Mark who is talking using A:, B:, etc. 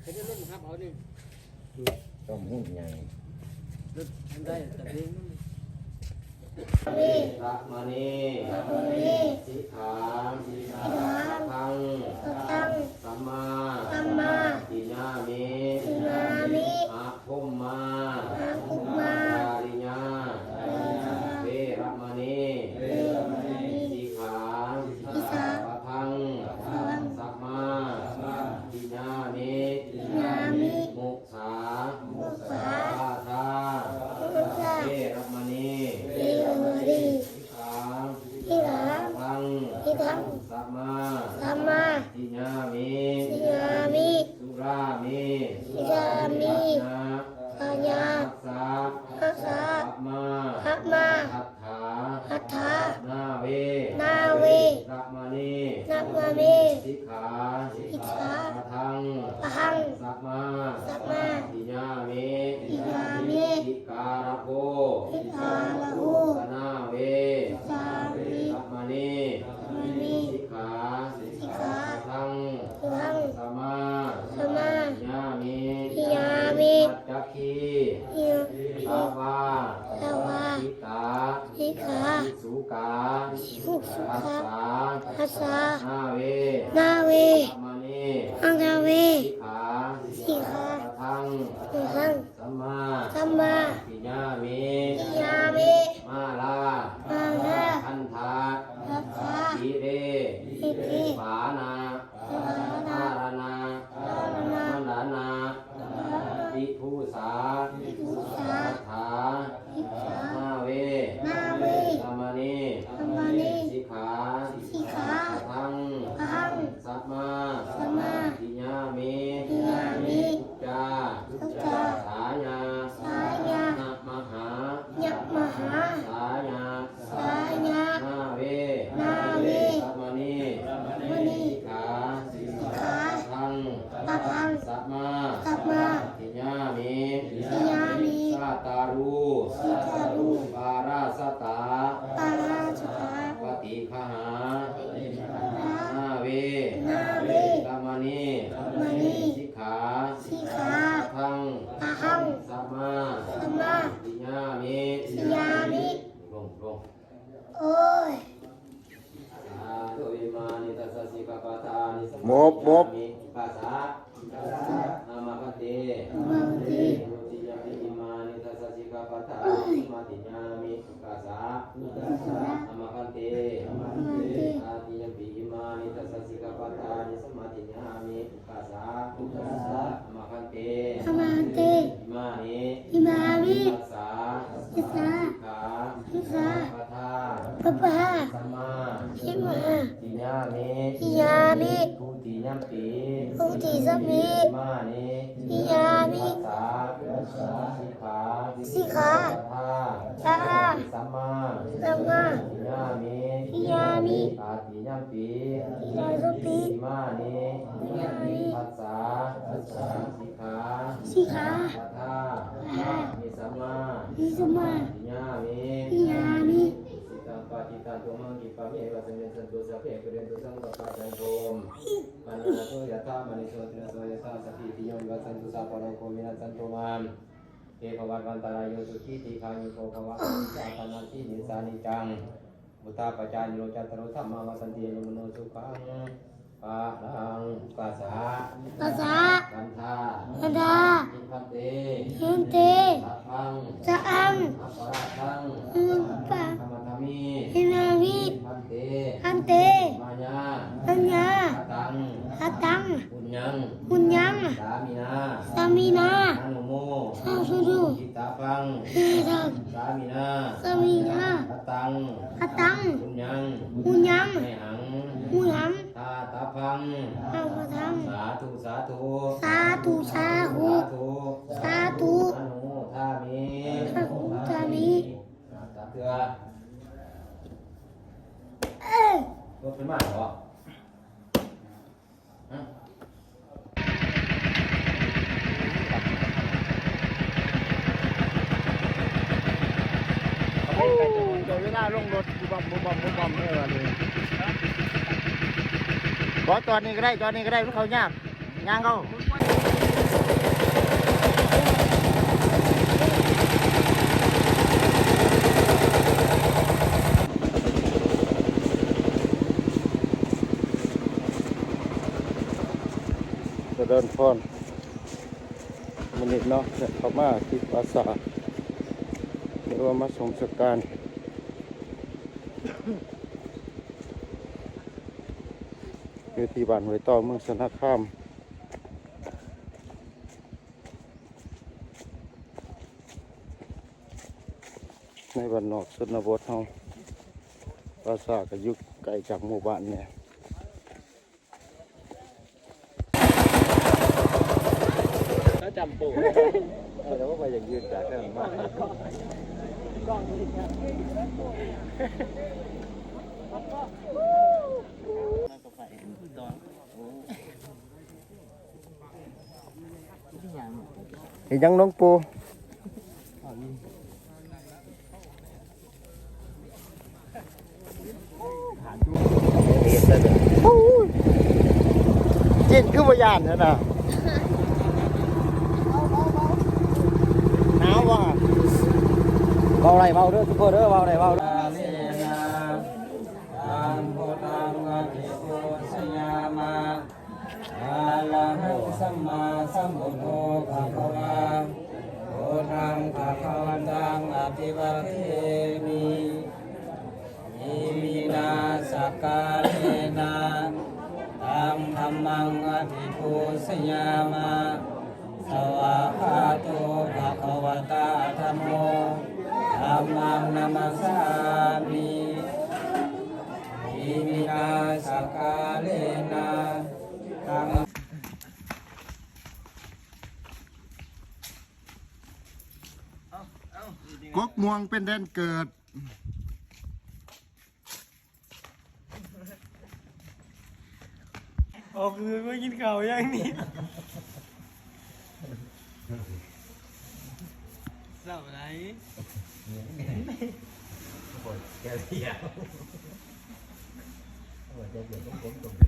A: ให้ได้รถครับเอาดิ
B: ต้มหุ้นใหญ่
A: รถอันได้แต่เองนั่น
B: พระมณีสิกขาทัง งสัมมาทิญามิสุรามินะรัญญาปัปมาหัตถานาเวรัมณีสิกขาปะทังสัมมาทิญามิสิการะโภสนาเวรัมณีสิกขาปะทังสัมมาทิญามิปัจจคีสาวาทิตา
C: ทิขา
B: ทิสุกา
C: สุสุ
B: รัก
C: ขา
B: ษา
C: อาสา
B: นาเว
C: นาเว
B: รัมณี
C: อังนาเว
B: สิกขา
C: สิขา
B: ปะทัง
C: ตุหัง
B: สัมมา
C: สัมมา
B: ทิญามิ
C: ทิยามิ
B: มาลา
C: มาลา
B: คันธา
C: ทัพพา
B: ทีเร
C: ทิเก
B: ปานา
C: สา
B: ธา
C: นา
B: รนา
C: สานา
B: มันดานาติภูสา
C: ทิภูสา
B: ถา
C: ทิสา
B: นาเว
C: นาเว
B: ธรรมณี
C: ธรรมนี
B: สิกขา
C: สิขา
B: ทัง
C: พัง
B: สัมมา
C: สัมมา
B: ทิญามิ
C: ทิยามิ
B: จา
C: ทุจา
B: สายา
C: สายา
B: นะมหา
C: ยักมหา
B: สายา
C: สายา
B: นาเว
C: นาเว
B: ธรรมณี
C: มณี
B: สิกขา
C: สิขา
B: ทัง
C: ปะพัง
B: สัมมา
C: สัมมา
B: ทิญามิ
C: ทิยามิ
B: สาตา รู
C: สิกาลุ
B: ปาราสตา
C: ปาราชา
B: ปฏิคหา
C: นา
B: นาเว
C: นาเว
B: ธรรมณี
C: มณี
B: สิกขา
C: สิขา
B: ทัง
C: ปะหัง
B: สัมมา
C: สัมมา
B: ทิญามิ
C: ทิยามิ
B: ลงลง
C: โอ้ย
B: สาธุอิมานิทัสสะสิกปตานิสัม
D: มบมบ
B: มิภาษานามาคเต
C: มาที
B: มุติยามิอิมานิทัสสะสิกปตานิสมาติญามิภาษานามาคเต
C: มาที
B: อาติยมปิอิมานิทัสสะสิกปตานิสมาติญามิภาษานามาคเต
C: ธรรมาเต
B: อิมานิ
C: อิมามิ
B: ภาษา
C: สิกา
B: สิกขา
C: สิกา
B: ปทา
C: ปะปะ
B: สัมมา
C: สิมา
B: ติญามิ
C: ทิยามิ
B: ทุติยัมปิ
C: อุติสัมมิ
B: มานิ
C: ทิยามิ
B: สาสิกขา
C: สิกขา
B: ปทา
C: ปะหา
B: สัมมา
C: สัมมา
B: ติญามิ
C: ทิยามิ
B: ตาติยัมปิ
C: ทิยาสุปิ
B: อิมานิ
C: ทิยามิ
B: ปัสสา สิกขา
C: สิกขา
B: ปทานิสัมมา
C: นิสมา
B: ติญามิ
C: ทิยามิ
B: สิตังปะจิตังตุมังกิปะเมวะสเมสันตุสัพเพปุเรนตุสังกปะจันโทมปันนาโตยะธามณิโสตินะโสยะธาสติติโยวิวัสันตุสัพพะโรโควินัสสันตุมามเอภวัตวันตรายโยสุขีติคายุโกภวะสัพพะนันตินิสานิจังมุตาปจานิโรจัตโรธรรมวัสันติยมโนสุขังปะรังกัสสะ
C: ภาษา
B: กันธา
C: อันดา
B: อิพันเต
C: เฮนเต
B: สัพพัง
C: จะอัง
B: อัปปะราทัง
C: อึมปะ
B: ธรรมธรรมี
C: อินามิ
B: พันเต
C: อันเต
B: มายา
C: อัญญา
B: อาตัง
C: อาตัง
B: ปุญญัง
C: บุญยัง
B: สามีนา
C: สามีนา
B: นานุโม
C: สาธุดู
B: กิตตาปัง
C: เฮทัง
B: สามีนา
C: สามีนา
B: อาตัง
C: อาตัง
B: ปุญญัง
C: บุญยัง
B: ให้หัง
C: บุญหัง
B: ตาตาพัง
C: อาภทัง
B: สาธุสาธุ
C: สาธุสาธุ
B: สาธุ
C: สาธุ
B: อนุโมทามิ
C: อนุโมทามิ
B: สาธุเถื่อ
C: เอ้ ย
B: รถเป็นมากเหรอฮะ
D: โอ้เดี๋ยวเวลาลงรถบุบบัมบุบบัมบุบบัมเออเลย บอตอนนี้ก็ ด้ตอนนี้ก็ไมันเขายากย่างเขาะเดินพรมันนี่เนาะเข้ามาที่ปราสาหรือว่ามาชมสการอยู่ที่บ้านห้วยต่อเมืองสนคามในบ้านนอกชนบทเฮาปราสาก็อยู่ไกลจากหมู่บ้านเนี่ยาจำปู่แต่ว่าไปอย่างยืนจากกันมากเห็นยังน้องปูเห็นแต่เด้อโอ้ยจินคือพยานนะนะหนาวว่ะเบาไรเบาเด้อทุกคนเด้อเบาไรเบาเด้อ
B: เลนะตังโพธังอภิปุสยามาอาลังสัมมาสัมพุทโธภะคะวาโพธังภะคะวันตังอภิวาเทมิอิมินาสกาเลนะตังธรรมังอภิปุสยามาสวาคาโตภะคะวตาธัมโม ธัมมังนามัสสามิอิมินาสกาเลนะตัง
D: กกม่วงเป็นแดนเกิด
A: ออกคือไม่กินข้าวอย่างนี้เศร้าไหน